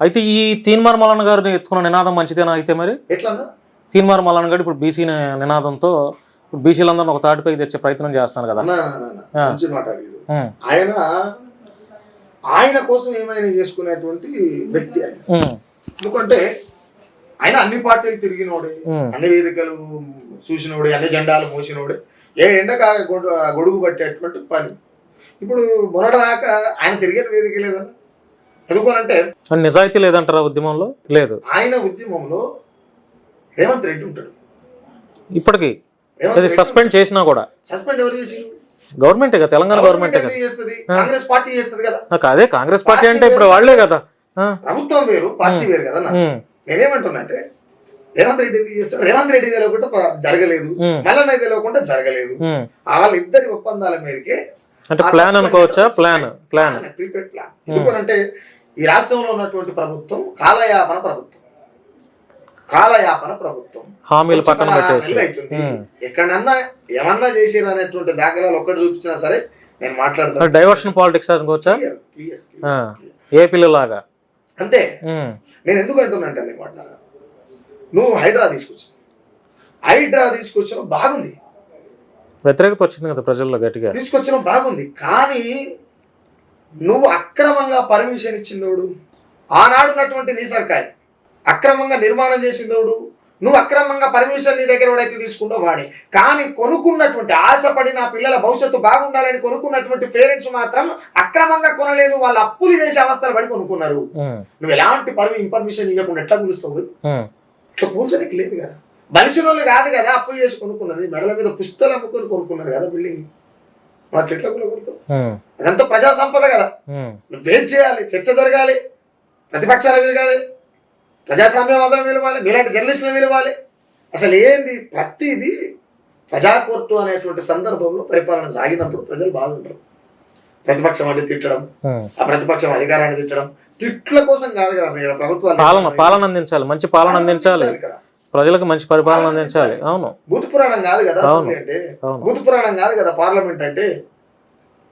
అయితే ఈ తీన్మార్ మల్లన్న గారిని ఎత్తుకున్న నినాదం మంచిదేనా అయితే మరి? తీన్మార్ మల్లన్న గారు ఇప్పుడు బీసీ నినాదంతో ఇప్పుడు బీసీలందరినీ ఒక తాటిపైకి తెచ్చే ప్రయత్నం చేస్తాను కదా. ఆయన ఆయన కోసం ఏమైనా చేసుకునేటువంటి వ్యక్తి ఆయన. ఎందుకంటే ఆయన అన్ని పార్టీలు తిరిగినోడే అన్ని వేదికలు చూసినోడే అన్ని జెండాలు మోసినోడే ఏ ఎండక గొడు- గొడుగు పట్టేటువంటి పని. ఇప్పుడు మొన్నటిదాకా ఆయన తిరిగిన వేదిక లేదన్న? ఎందుకనంటే నిజాయితీ లేదంటారా ఉద్యమంలో? లేదు. ఆయన ఉద్యమంలో రేవంత్ రెడ్డి ఉంటాడు. ఇప్పటికి. అది సస్పెండ్ చేసినా కూడా. సస్పెండ్ ఎవరు చేసి గవర్నమెంటే కదా తెలంగాణ గవర్నమెంటే కదా. కాంగ్రెస్ పార్టీ చేస్తుంది కదా. నాకు అదే కాంగ్రెస్ పార్టీ అంటే ఇప్పుడు వాళ్ళే కదా. ప్రభుత్వం వేరు పార్టీ వేరు కదా ఉమ్, నేనేమంటున్నా అంటే రేవంత్ రెడ్డి ఎందుకు చేస్తాడు? రేవంత్ రెడ్డి తెలియకుండా జరగలేదు. మల్లన్న తెలియకుండా జరగలేదు. వాళ్ళిద్దరి ఒప్పందాల మేరకే అంటే ప్లాన్ అనుకోవచ్చా? Plan plan. ప్రీపెయిడ్ ప్లాన్ ఎందుకనంటే ఈ రాష్ట్రంలో ఉన్నటువంటి ప్రభుత్వం కాలయాపన ప్రభుత్వం. కాలయాపన ప్రభుత్వం. హామీలు పక్కన అవుతుంది. ఎక్కడన్నా ఏమన్నా చేసిరు అనేటువంటి దాఖలాలు ఒక్కటి చూపించినా సరే నేను మాట్లాడతాను. డైవర్షన్ పాలిటిక్స్ అనుకోవచ్చా ఏపీలో లాగా అంతే. నేను ఎందుకు అంటున్నా అంటే అనమాట నువ్వు హైడ్రా తీసుకొచ్చావు. హైడ్రా తీసుకొచ్చిన బాగుంది. వ్యతిరేకత వచ్చింది కదా ప్రజల్లో గట్టిగా. తీసుకొచ్చడం బాగుంది. కానీ నువ్వు అక్రమంగా పర్మిషన్ ఇచ్చిందోడు. ఆనాడు ఉన్నటువంటి నీ సర్కారి అక్రమంగా నిర్మాణం చేసిందోడు. నువ్వు అక్రమంగా పర్మిషన్ నీ దగ్గర ఎవడైతే తీసుకుంటో వాడే. కానీ కొనుక్కున్నటువంటి ఆశపడి నా పిల్లల భవిష్యత్తు బాగుండాలని కొనుక్కున్నటువంటి పేరెంట్స్ మాత్రం అక్రమంగా కొనలేదు. వాళ్ళు అప్పులు చేసే అవస్థలు పడి కొనుక్కున్నారు. నువ్వు ఎలాంటి పర్మి ఇన్ఫర్మేషన్ ఇవ్వకుండా ఎట్లా పిలుస్తావు ఇట్లా కూర్చోనికి లేదు కదా. బలిసిన వాళ్ళు కాదు కదా అప్పులు చేసి కొనుక్కున్నది. మెడల మీద పుస్తకాలు అమ్ముకొని కొనుక్కున్నారు కదా బిల్డింగ్ వాటి ఎట్లా కొనుక్కుంటావు ఉమ్, అదంతా ప్రజా సంపద కదా. నువ్వు చేయాలి చర్చ జరగాలి ప్రతిపక్షాలు విరగాలి ప్రజాస్వామ్యవాదం నిలవాలి మీలాంటి జర్నలిస్టులు నిలవాలి అసలు ఏంది? ప్రతిదీ ప్రజా కోర్టు అనేటువంటి సందర్భంలో పరిపాలన సాగినప్పుడు ప్రజలు బాగుంటారు. ప్రతిపక్షం అంటే తిట్టడం. ఆ. ప్రతిపక్షం అధికారాన్ని తిట్టడం తిట్ల కోసం కాదు కదా ఇక్కడ ప్రభుత్వాలు. పాలన పాలన అందించాలి మంచి పాలన అందించాలి ఇక్కడ. ప్రజలకు మంచి పరిపాలన అందించాలి. అవును. భూత పురాణం కాదు కదా. అసెంబ్లీ అంటే భూత పురాణం కాదు కదా పార్లమెంట్ అంటే?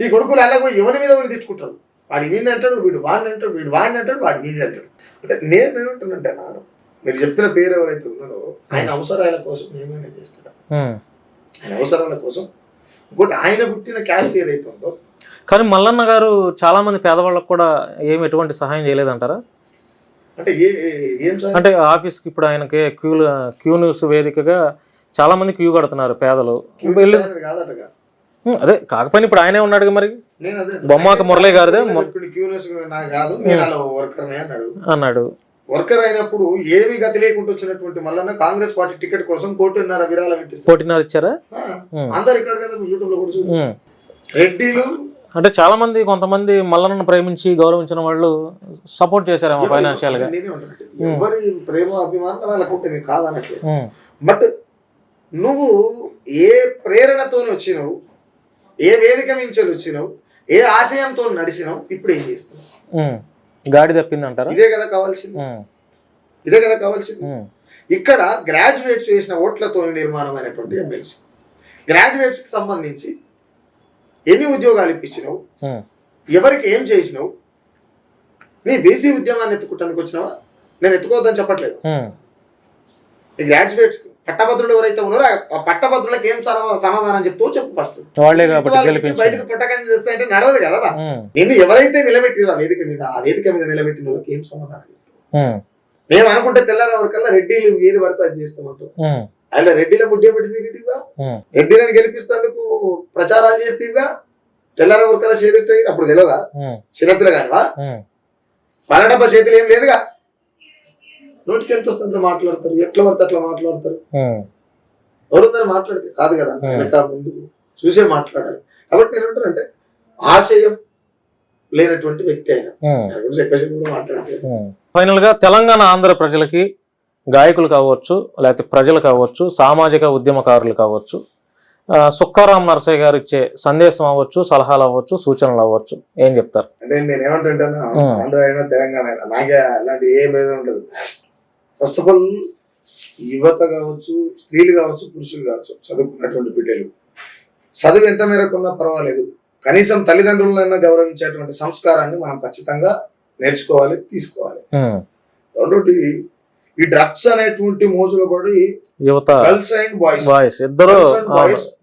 ఈ కొడుకులు అలాగో ఎవరి మీద ఎవరు తిట్టుకుంటారు? వాడు వీడిని అంటాడు వీడు వాడిని అంటాడు వీడు వాడిని అంటాడు వాడు వీడిని అంటాడు. అంటే నేను ఏమంటానంటే నా మీరు చెప్పిన పేరు ఎవరైతే ఉన్నారో ఆయన అవసరాల కోసం ఏమైనా చేస్తాడు. ఆయన అవసరాల కోసం. ఇంకోటి ఆయన పుట్టిన క్యాస్ట్ ఏదైతే ఉందో? కానీ మల్లన్న గారు చాలా మంది పేదవాళ్ళకు కూడా ఏమి ఎటువంటి సహాయం చేయలేదంటారా? అంటే ఏ అంటే ఆఫీస్కి ఇప్పుడు ఆయనకి క్యూ క్యూ న్యూస్ వేదికగా చాలా మంది క్యూ కడుతున్నారు పేదలు. అదే కాకపోయినా ఇప్పుడు ఆయనే ఉన్నాడుగా మరి? బొమ్మాక మురళి గారిదే. అన్నాడు. వర్కర్ అయినప్పుడు ఏమి గతి లేకుండా వచ్చినటువంటి మల్లన్న కాంగ్రెస్ పార్టీ టికెట్ కోసం కోటిన్నర విరాళం పోటీనారు ఇచ్చారా? అందరు ఇక్కడ కదా యూట్యూబ్లో కూడా. రెడ్డిలు అంటే చాలా మంది కొంతమంది మల్లన్నను ప్రేమించి గౌరవించిన వాళ్ళు సపోర్ట్ చేశారేమో ఫైనాన్షియల్గా ఎవరి ప్రేమ అభిమానం వాళ్ళకు ఉంటుంది కాదనట్లేదు బట్ నువ్వు ఏ ప్రేరణతో వచ్చినావు ఏ వేదిక మించి వచ్చినావు ఏ ఆశయంతో నడిచినావు ఇప్పుడు ఏం చేస్తున్నావు. గాడి తప్పింది అంటారా ఇదే కదా కావాల్సింది. ఇదే కదా కావాల్సింది. ఇక్కడ గ్రాడ్యుయేట్స్ వేసిన ఓట్లతో నిర్మాణమైనటువంటి ఎమ్మెల్సీ. గ్రాడ్యుయేట్స్కి సంబంధించి ఎన్ని ఉద్యోగాలు ఇప్పించినావు? ఎవరికి ఏం చేసినావు? నీ బీసీ ఉద్యమాన్ని ఎత్తుకుంటానికి వచ్చినావా? నేను ఎత్తుకోవద్దని చెప్పట్లేదు. గ్రాడ్యుయేట్స్ పట్టభద్రులు ఎవరైతే ఉన్నారో ఆ పట్టభద్రులకు ఏం సమ- సమాధానం చెప్తూ చెప్పు ఫస్ట్ బయటకు పుట్టకని చేస్తే అంటే నడవదు కదా నిన్ను ఎవరైతే నిలబెట్టిరో ఆ వేదిక మీద ఆ వేదిక మీద నిలబెట్టిన వాళ్ళకి ఏం సమాధానం చెప్తావు? ఉమ్, మేము అనుకుంటే తెల్లారి వరకల్లా రెడ్డిలు ఏది పడితే అది చేస్తామంటూ అలా రెడ్డిల ముడ్డే పెట్టి తిరిగితివా? రెడ్డిలను గెలిపిస్తేందుకు ప్రచారాలు చేస్తేవా? తెల్లారి వరకల్లా చేతి అప్పుడు తెలియదా చిన్నపిల్ల కానివా. పన్నెండబ్బ చేతులు ఏం లేదుగా. నోటికి ఎంత వస్తుందో అంత మాట్లాడతారు ఎట్లా పడితే అట్లా మాట్లాడతారు. ఉమ్, ఎవరుందని మాట్లాడితే కాదు కదా. వెనక ముందు చూసే మాట్లాడాలి. కాబట్టి నేను ఏమంటానంటే ఆశయం లేనటువంటి వ్యక్తి ఆయన గురించి ఎక్కువ సేపు కూడా మాట్లాడలేదు ఫైనల్గా తెలంగాణ ఆంధ్ర ప్రజలకి గాయకులు కావచ్చు లేకపోతే ప్రజలు కావచ్చు సామాజిక ఉద్యమకారులు కావచ్చు సుక్కారాం నరసయ్య గారు ఇచ్చే సందేశం అవ్వచ్చు సలహాలు అవ్వచ్చు సూచనలు అవ్వచ్చు. ఏం చెప్తారు? అంటే నేను ఏమంటుంటాను. ఆంధ్ర అయినా తెలంగాణ అయినా నాకే అలాంటి ఏ భేదం ఉండదు. ఫస్ట్ ఆఫ్ ఆల్ యువత కావచ్చు స్త్రీలు కావచ్చు పురుషులు కావచ్చు చదువుకున్నటువంటి బిడ్డలు. చదువు ఎంత మేరకు ఉన్నా పర్వాలేదు. కనీసం తల్లిదండ్రులైనా గౌరవించేటువంటి సంస్కారాన్ని మనం ఖచ్చితంగా నేర్చుకోవాలి తీసుకోవాలి. రెండోటి ఈ డ్రగ్స్ అనేటువంటి మోజులో పడి యువత గర్ల్స్ అండ్ బాయ్స్ బాయ్స్ ఇద్దరు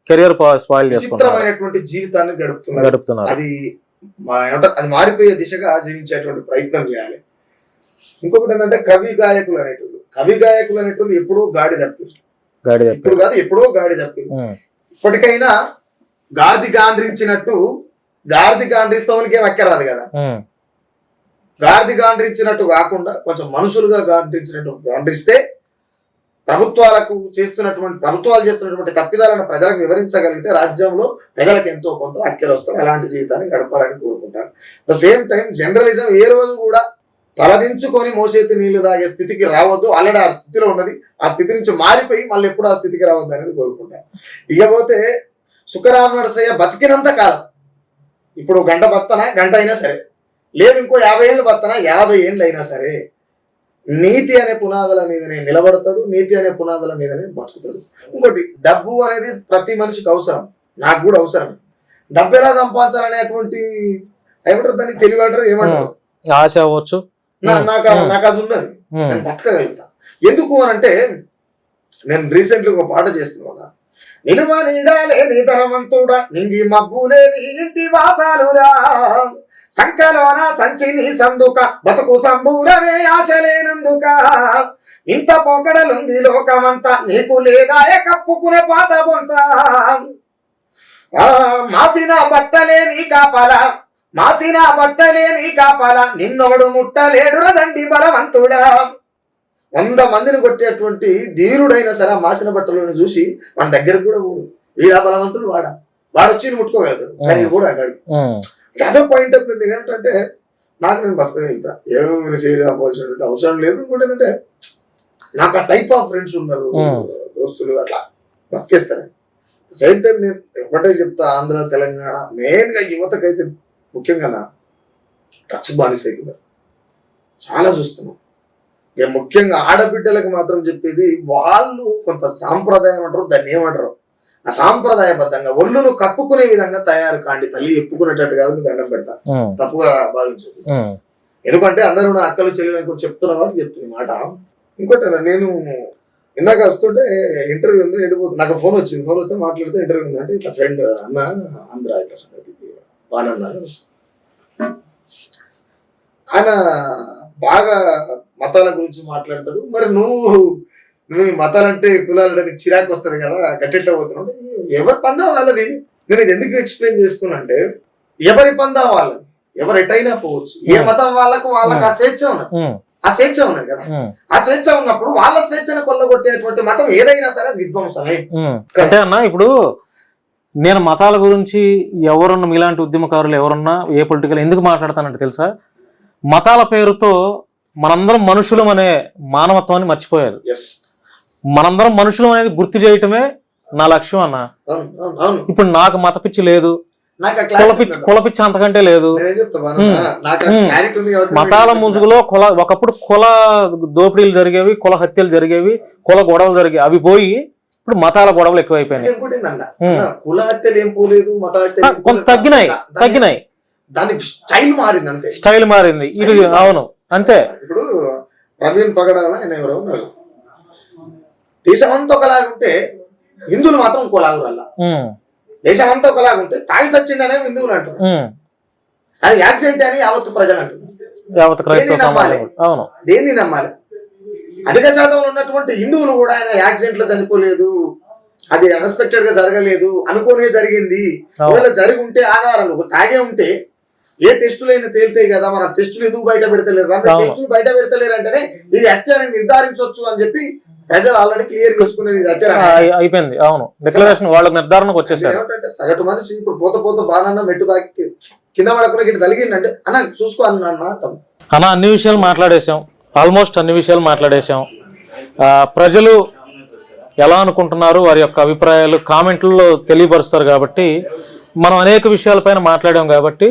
కెరియర్ స్పాయిల్ విచిత్రమైనటువంటి జీవితాన్ని గడుపుతున్నారు. గడుపుతున్నారు. అది అది మారిపోయే దిశగా జీవించేటువంటి ప్రయత్నం చేయాలి. ఇంకొకటి ఏంటంటే కవి గాయకులు అనేటోళ్ళు. కవి గాయకులు అనేటోళ్ళు ఎప్పుడో గాడి తప్పారు. గాడి ఇప్పుడు కాదు ఎప్పుడో గాడి తప్పారు. ఇప్పటికైనా గాడిది గాండ్రించినట్టు గాడిది గాండ్రిస్తామనికే వక్కరాదు కదా. ఉమ్. గాండ్రించినట్టు కాకుండా కొంచెం మనుషులుగా గాండ్రించినట్టు గాండ్రిస్తే ప్రభుత్వాలకు చేస్తున్నటువంటి ప్రభుత్వాలు చేస్తున్నటువంటి తప్పిదాలను ప్రజలకు వివరించగలిగితే రాజ్యంలో ప్రజలకు ఎంతో కొంత అక్కర వస్తారు అలాంటి జీవితాన్ని గడపాలని కోరుకుంటారు. ద సేమ్ టైం జర్నలిజం ఏ రోజు కూడా తలదించుకొని మోసేతి నీళ్ళు తాగే స్థితికి రావద్దు. ఆల్రెడీ ఆ స్థితిలో ఉన్నది. ఆ స్థితి నుంచి మారిపోయి మళ్ళీ ఎప్పుడు ఆ స్థితికి రావద్దు అనేది కోరుకుంటారు. ఇకపోతే సుఖరామ నరసయ్య బతికినంత కాలం. ఇప్పుడు గంట బతనా గంట అయినా సరే. లేదు ఇంకో యాభై ఏళ్ళు బత్తన యాభై ఏళ్ళు అయినా సరే నీతి అనే పునాదుల మీదనే నిలబడతాడు నీతి అనే పునాదుల మీదనే బతుకుతాడు. ఇంకోటి డబ్బు అనేది ప్రతి మనిషికి అవసరం. నాకు కూడా అవసరం. డబ్బు ఎలా సంపాదించాలనేటువంటి ఏమంటారు? దానికి తెలివి అంటారు ఏమంటారు? ఆశ అవ్వచ్చు. నాకు. నాకు అది ఉన్నది. నేను బతకగలుగుతా. ఎందుకు అని అంటే నేను రీసెంట్లీ ఒక పాట చేస్తున్నా నిలువ నీడాలే నీ ధనవంతుడా నింగి మబ్బులే నీ ఇంటి వాసాలురా. సంకలోన సంచి నీ సందుక బతుకు సంబూరమే ఆశలేనందుక. ఇంత పొగడలుంది లోకమంతా నీకు లేదాయ కప్పుకునే పాత బొంత. మాసిన బట్టలే నీ కాపల మాసిన బట్టలే నీ కాపల నిన్నోడు ముట్టలేడు దండి బలవంతుడా. వంద మందిని కొట్టేటువంటి ధీరుడైన సరే మాసిన బట్టలను చూసి మన దగ్గరకు కూడా పోడు. వీడా బలవంతుడు వాడా? వాడు వచ్చి ఈయన ముట్టుకోగలుగుతాడు కానీ కూడా అన్నాడు ఉమ్. అదో పాయింట్ ఆఫ్ వ్యూ ఏంటంటే నాకు నేను బతకగలుగుతా ఎవరు చేయకపోవాల్సినటువంటి అవసరం లేదు ఇంకోటి ఏంటంటే నాకు ఆ టైప్ ఆఫ్ ఫ్రెండ్స్ ఉన్నారు. దోస్తులు అట్లా బతికేస్తాను సేమ్ టైం నేను ఒకటే చెప్తా ఆంధ్ర తెలంగాణ మెయిన్గా యువతకైతే ముఖ్యంగా డ్రగ్స్ బానిస అవుతున్నారు చాలా చూస్తున్నాం. ఇక ముఖ్యంగా ఆడబిడ్డలకు మాత్రం చెప్పేది వాళ్ళు కొంత సాంప్రదాయం అంటారు దాన్ని ఏమంటారు? ఆ సాంప్రదాయబద్ధంగా ఒళ్ళును కప్పుకునే విధంగా తయారు కాండి తల్లి ఎప్పుకునేటట్టు కాదు దండం పెడతా. తప్పుగా భావించదు. ఎందుకంటే అందరూ నా అక్కలు చెల్లెలు కొంచెం చెప్తున్న వాడు చెప్తుంది మాట. ఇంకోటి నేను ఇందాక వస్తుంటే ఇంటర్వ్యూ ఉంది వెళ్ళిపోతుంది నాకు ఫోన్ వచ్చింది. ఫోన్ వస్తే మాట్లాడితే ఇంటర్వ్యూ ఉంది అంటే ఇట్లా ఫ్రెండ్ అన్న ఆంధ్ర ఇట్లా బానన్నారు ఆయన బాగా మతాల గురించి మాట్లాడతాడు. మరి నువ్వు నువ్వు ఈ మతాలంటే కులాలంటే చిరాకు వస్తుంది కదా గట్టెట్లా పోతున్నావు ఎవరి పందా వాళ్ళది? నేను ఇది ఎందుకు ఎక్స్ప్లెయిన్ చేస్తున్నా అంటే ఎవరి పందా వాళ్ళది? ఎవరు ఎటైనా పోవచ్చు. ఏ. మతం వాళ్ళకు వాళ్ళకి ఆ స్వేచ్ఛ ఉన్నది. ఆ స్వేచ్ఛ ఉన్నది కదా. ఆ స్వేచ్ఛ ఉన్నప్పుడు వాళ్ళ స్వేచ్ఛను కొల్లగొట్టేటువంటి మతం ఏదైనా సరే విధ్వంసమే. అంటే అన్న ఇప్పుడు నేను మతాల గురించి ఎవరున్నా మీలాంటి ఉద్యమకారులు ఎవరున్నా ఏ పొలిటికల్ ఎందుకు మాట్లాడతానంటే తెలుసా? మతాల పేరుతో మనందరం మనుషులం అనే మానవత్వాన్ని మర్చిపోయారు. ఎస్ మనందరం మనుషులం అనేది గుర్తు చేయటమే నా లక్ష్యం అన్న. ఇప్పుడు నాకు మత పిచ్చి లేదు. కుల పిచ్చి ఉంది. కుల పిచ్చి అంతకంటే లేదు. మతాల ముసుగులో కుల ఒకప్పుడు కుల దోపిడీలు జరిగేవి కుల హత్యలు జరిగేవి కుల గొడవలు జరిగేవి. అవి పోయి ఇప్పుడు మతాల గొడవలు ఎక్కువైపోయినాయి. కొంత. తగ్గినాయి తగ్గినాయి. దాని స్టైల్ మారింది అంతే. స్టైల్ మారింది. ఇది అవును అంతే. ఇప్పుడు ప్రవీణ్ పగడాల ఆయన ఎవరో ఉన్నారు. దేశమంతా ఒకలాగుంటే హిందువులు మాత్రం ఇంకోలాగురల్ల ఉమ్, దేశమంతా ఒకలాగుంటే తాగి సచ్చిండనే హిందువులు అంటారు ఉమ్. అది యాక్సిడెంట్ అని యావత్తు ప్రజలు అంటున్నారు. నమ్మాలి? దేన్ని నమ్మాలి? అధిక శాతం ఉన్నటువంటి హిందువులు కూడా ఆయన యాక్సిడెంట్లో చనిపోలేదు అది అన్ఎక్స్పెక్టెడ్గా జరగలేదు అనుకోనే జరిగింది. ఒకవేళ జరిగి ఉంటే ఆధారాలు ఒక తాగే ఉంటే ఏ టెస్టులు అయినా తేలితాయి కదా మన టెస్టులు ఎందుకు బయట పెడతలేరు. టెస్టులు బయట పెడతలేరు అంటేనే ఇది హత్య అని నిర్ధారించవచ్చు అని చెప్పి ప్రజలు ఆల్రెడీ క్లియర్ చేసుకునేది అయిపోయింది. అవును. డిక్లరేషన్ వాళ్ళకి నిర్ధారణకు వచ్చేసారు. సగటు మనిషి ఇప్పుడు పోత పోత బాగా మెట్టు తాకి కింద పడకుండా ఇటు తలిగిండంటే అన్న చూసుకో అన్న అన్న విషయాలు మాట్లాడేశాం. ఆల్మోస్ట్ అన్ని విషయాలు మాట్లాడేశాం. ప్రజలు ఎలా అనుకుంటున్నారు? వారి యొక్క అభిప్రాయాలు కామెంట్లలో తెలియపరుస్తారు కాబట్టి మనం అనేక విషయాలపైన మాట్లాడాం కాబట్టి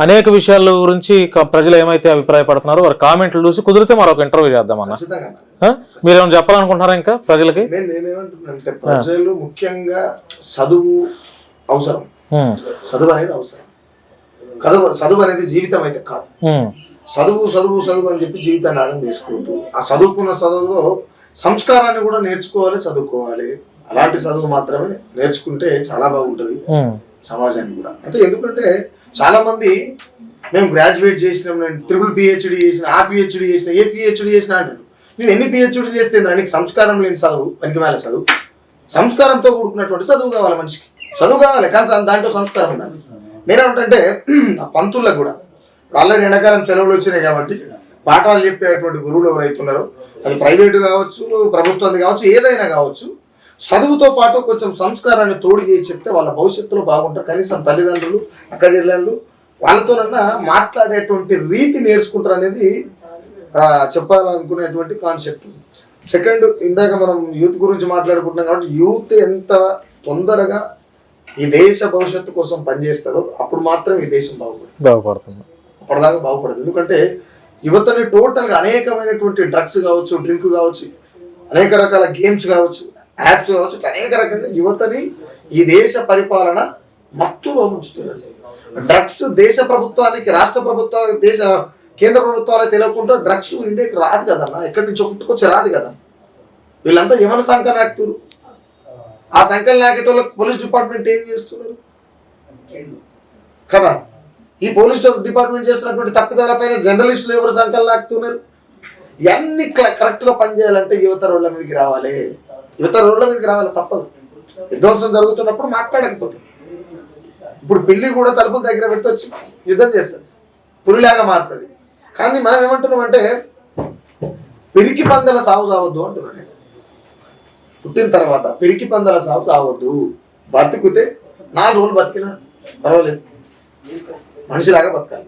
అనేక విషయాల గురించి ప్రజలు ఏమైతే అభిప్రాయపడుతున్నారో వారి కామెంట్లు చూసి కుదిరితే మరొక ఇంటర్వ్యూ చేద్దాం అన్న. ఆ? మీరేమైనా చెప్పాలనుకుంటున్నారా ఇంకా ప్రజలకి? నేను నేనేమంటున్నానంటే ప్రజలు ముఖ్యంగా చదువు అవసరం. చదువు అనేది అవసరం. చదువు చదువు అనేది జీవితం అయితే కాదు. చదువు చదువు చదువు అని చెప్పి జీవితాన్ని ఆగం చేసుకోవద్దు. ఆ చదువుకున్న చదువులో సంస్కారాన్ని కూడా నేర్చుకోవాలి చదువుకోవాలి. అలాంటి చదువు మాత్రమే నేర్చుకుంటే చాలా బాగుంటుంది సమాజానికి కూడా. అంటే ఎందుకంటే చాలా మంది మేము గ్రాడ్యుయేట్ చేసినాం నేను ట్రిపుల్ పిహెచ్డి చేసిన ఆ పిహెచ్డి చేసిన ఏ పిహెచ్డి చేసిన అంటాడు నేను ఎన్ని పిహెచ్డి చేస్తే నీకు సంస్కారం లేని చదువు పనికి చదువు. సంస్కారంతో కూడుకున్నటువంటి చదువు కావాలి మనిషికి. చదువు కావాలి కానీ దాంట్లో సంస్కారం ఉండాలి. నేనేమంటే ఆ పంతులకు కూడా ఆల్రెడీ ఎండాకాలం సెలవులు వచ్చినాయి కాబట్టి పాఠాలు చెప్పేటువంటి గురువులు ఎవరైతే ఉన్నారో అది ప్రైవేట్ కావచ్చు ప్రభుత్వం కావచ్చు ఏదైనా కావచ్చు చదువుతో పాటు కొంచెం సంస్కారాన్ని తోడు చేసి చెప్తే వాళ్ళ భవిష్యత్తులో బాగుంటారు. కనీసం తల్లిదండ్రులు అక్క చెల్లెళ్ళు వాళ్ళతోనన్నా మాట్లాడేటువంటి రీతి నేర్చుకుంటారు అనేది చెప్పాలనుకునేటువంటి కాన్సెప్ట్ సెకండ్ ఇందాక మనం యూత్ గురించి మాట్లాడుకుంటున్నాం కాబట్టి యూత్ ఎంత తొందరగా ఈ దేశ భవిష్యత్తు కోసం పనిచేస్తుందో అప్పుడు మాత్రం ఈ దేశం బాగుపడుతుంది. బాగుపడుతుంది. అప్పటిదాకా బాగుపడదు. ఎందుకంటే యువతని టోటల్గా అనేకమైనటువంటి డ్రగ్స్ కావచ్చు డ్రింక్ కావచ్చు అనేక రకాల గేమ్స్ కావచ్చు యాప్స్ కావచ్చు ఇట్లా అనేక రకంగా యువతని ఈ దేశ పరిపాలన మత్తులో ఉంచుతున్నది డ్రగ్స్ దేశ ప్రభుత్వానికి రాష్ట్ర ప్రభుత్వానికి దేశ కేంద్ర ప్రభుత్వాలకు తెలియకుండా డ్రగ్స్ ఇండియాకి రాదు కదన్న. ఎక్కడి నుంచి ఒకటికొచ్చి రాదు కదా. వీళ్ళంతా యువన సంఖ్య నాకుతారు ఆ సంఖ్యలు నాకేటోళ్ళకి పోలీస్ డిపార్ట్మెంట్ ఏం చేస్తున్నారు? కదా. ఈ పోలీస్ డిపార్ట్మెంట్ చేస్తున్నటువంటి తప్పిదాల పైన జర్నలిస్టులు ఎవరు సంఖ్యలు నాకుతున్నారు ఇవన్నీ కరెక్ట్గా పనిచేయాలంటే యువత రోడ్ల మీదకి రావాలి. యువత రోడ్ల మీదకి రావాలి? తప్పదు. విధ్వంసం జరుగుతున్నప్పుడు మాట్లాడకపోతుంది ఇప్పుడు పిల్లి కూడా తలుపుల దగ్గర పెట్టి వచ్చి యుద్ధం చేస్తుంది పురిలాగా మారుతుంది. కానీ మనం ఏమంటున్నాం అంటే పిరికి పందల సాగు సావద్దు అంటున్నాను నేను. పుట్టిన తర్వాత పిరికి పందల సాగు సావద్దు బతికితే నాలుగు రోజులు బతికినా పర్వాలేదు. మనిషిలాగా బతకాలి.